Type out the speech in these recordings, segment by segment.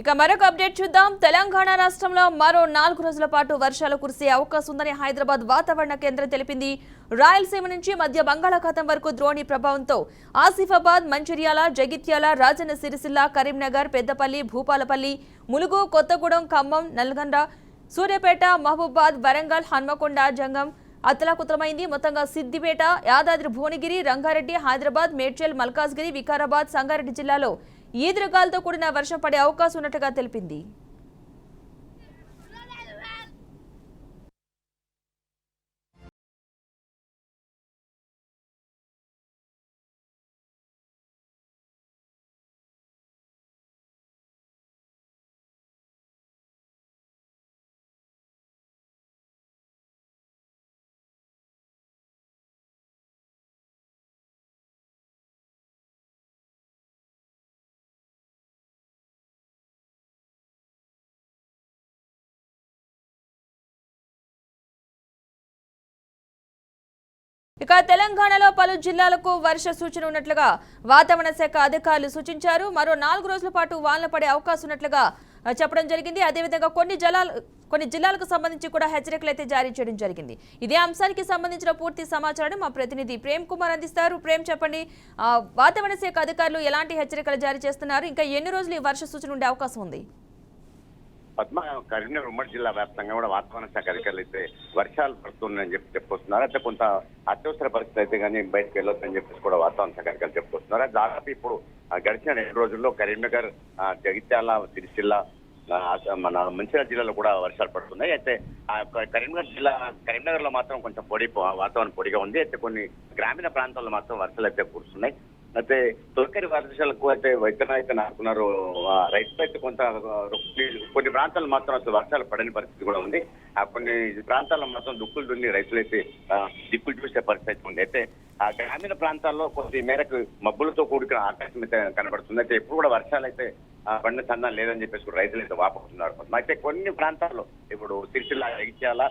ఇక మరొక అప్డేట్ చూద్దాం. తెలంగాణ రాష్ట్రంలో మరో నాలుగు రోజుల పాటు వర్షాలు కురిసే అవకాశం ఉందని హైదరాబాద్ వాతావరణ కేంద్రం తెలిపింది. రాయలసీమ నుంచి మధ్య బంగాళాఖాతం వరకు ద్రోణి ప్రభావంతో ఆసిఫాబాద్ మంచిర్యాల జగిత్యాల రాజన్న సిరిసిల్ల కరీంనగర్ పెద్దపల్లి భూపాలపల్లి ములుగు కొత్తగూడెం ఖమ్మం నల్గొండ సూర్యాపేట మహబూబాద్ వరంగల్ హన్మకొండ జంగం అతలాకుతలమైంది. మొత్తంగా సిద్దిపేట యాదాద్రి భువనగిరి రంగారెడ్డి హైదరాబాద్ మేడ్చల్ మల్కాజ్గిరి వికారాబాద్ సంగారెడ్డి జిల్లాలో ఈదురుగాలతో కూడిన వర్షం పడే అవకాశం ఉన్నట్టుగా తెలిపింది. ఇక తెలంగాణలో పలు జిల్లాలకు వర్ష సూచన ఉన్నట్లుగా వాతావరణ శాఖ అధికారులు సూచించారు. మరో నాలుగు రోజుల పాటు వానలు పడే అవకాశం ఉన్నట్లుగా చెప్పడం జరిగింది. అదేవిధంగా కొన్ని జలాలు కొన్ని జిల్లాలకు సంబంధించి కూడా హెచ్చరికలు అయితే జారీ చేయడం జరిగింది. ఇదే అంశానికి సంబంధించిన పూర్తి సమాచారాన్ని మా ప్రతినిధి ప్రేమ్ కుమార్ అందిస్తారు. ప్రేమ్ చెప్పండి. ఆ, వాతావరణ శాఖ అధికారులు ఎలాంటి హెచ్చరికలు జారీ చేస్తున్నారు? ఇంకా ఎన్ని రోజులు ఈ వర్ష సూచన ఉండే అవకాశం ఉంది? పద్మ కరీంనగర్ ఉమ్మడి జిల్లా వ్యాప్తంగా కూడా వాతావరణ శాఖ అధికారులు అయితే వర్షాలు పడుతున్నాయని చెప్పి చెప్పుకొస్తున్నారు. అయితే కొంత అత్యవసర పరిస్థితి అయితే కానీ బయటకు వెళ్ళొద్దని చెప్పేసి కూడా వాతావరణ శాఖ అధికారులు చెప్పుకొస్తున్నారు. దాదాపు ఇప్పుడు గడిచిన రెండు రోజుల్లో కరీంనగర్ జగిత్యాల సిరిసిల్ల మన మంచిర్యాల జిల్లాలో కూడా వర్షాలు పడుతున్నాయి. అయితే ఆ యొక్క కరీంనగర్ జిల్లా కరీంనగర్లో మాత్రం కొంచెం పొడి వాతావరణం పొడిగా ఉంది. అయితే కొన్ని గ్రామీణ ప్రాంతాల్లో మాత్రం వర్షాలు అయితే కురుస్తున్నాయి. అయితే తొలకరి వర్షాలకు అయితే విత్తనం అయితే రైతులు అయితే కొంత కొన్ని ప్రాంతాలు మాత్రం అసలు వర్షాలు పడని పరిస్థితి కూడా ఉంది. ఆ కొన్ని ప్రాంతాల్లో మాత్రం దుక్కులు దున్ని రైతులు అయితే దిక్కులు చూసే పరిస్థితి ఉంది. అయితే ఆ గ్రామీణ ప్రాంతాల్లో కొద్ది మేరకు మబ్బులతో కూడుకున్న ఆకాశం అయితే కనబడుతుంది. అయితే ఎప్పుడు కూడా వర్షాలు అయితే ఆ, పడిన లేదని చెప్పేసి రైతులు అయితే వాపడుతున్నారు అయితే కొన్ని ప్రాంతాల్లో ఇప్పుడు సిరిసిల్ల జగిత్యాల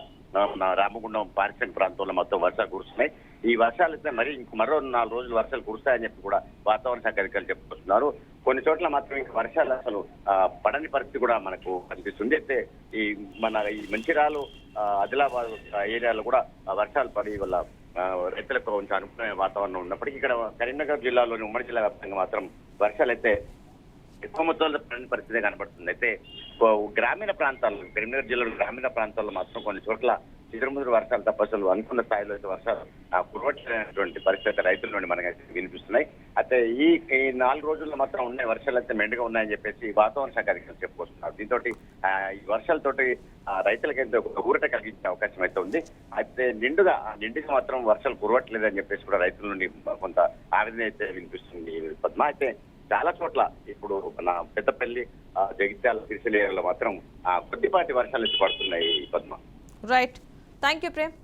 రామగుండం పారిశ్రామిక ప్రాంతంలో మొత్తం వర్షాలు కురుస్తున్నాయి. ఈ వర్షాలు అయితే మరి ఇంక మరో నాలుగు రోజులు వర్షాలు కురుస్తాయని చెప్పి కూడా వాతావరణ శాఖ అధికారులు చెప్పుకొస్తున్నారు. కొన్ని చోట్ల మాత్రం ఇంకా వర్షాలు అసలు పడని పరిస్థితి కూడా మనకు కనిపిస్తుంది. అయితే ఈ మన ఈ మంచిరాలు ఆదిలాబాద్ ఏరియాలో కూడా వర్షాలు పడి వల్ల రైతులకు కొంచెం అనుకూలమైన వాతావరణం ఉన్నప్పటికీ ఇక్కడ కరీంనగర్ జిల్లాలోని ఉమ్మడి జిల్లా వ్యాప్తంగా మాత్రం వర్షాలు అయితే ఎక్కువ మొత్తంలో పడిన పరిస్థితి కనబడుతుంది అయితే గ్రామీణ ప్రాంతాల్లో కరీంనగర్ జిల్లాలో గ్రామీణ ప్రాంతాల్లో మాత్రం కొన్ని చోట్ల చిరుముదురు వర్షాలు తప్ప అసలు అనుకున్న స్థాయిలో అయితే వర్షాలు కురవట్లేనటువంటి పరిస్థితి అయితే రైతుల నుండి మనకైతే వినిపిస్తున్నాయి. అయితే ఈ ఈ నాలుగు రోజుల్లో మాత్రం ఉన్నాయి వర్షాలు అయితే మెండుగా ఉన్నాయని చెప్పేసి వాతావరణ శాఖ అధికారులు చెప్పుకొస్తున్నారు. దీంతో ఈ వర్షాలతోటి రైతులకైతే ఒక ఊరట కలిగించే అవకాశం అయితే ఉంది. అయితే నిండుగా నిండుగా మాత్రం వర్షాలు కురవట్లేదని చెప్పేసి కూడా రైతుల నుండి కొంత ఆవేదన అయితే వినిపిస్తుంది. పద్మ అయితే చాలా చోట్ల ఇప్పుడు మన పెద్దపల్లి జగిత్యాల సిరిసిల్ల ఏరియాలో మాత్రం ఆ, కొద్దిపాటి వర్షాలు అయితే పడుతున్నాయి Padma. Right thank you Prem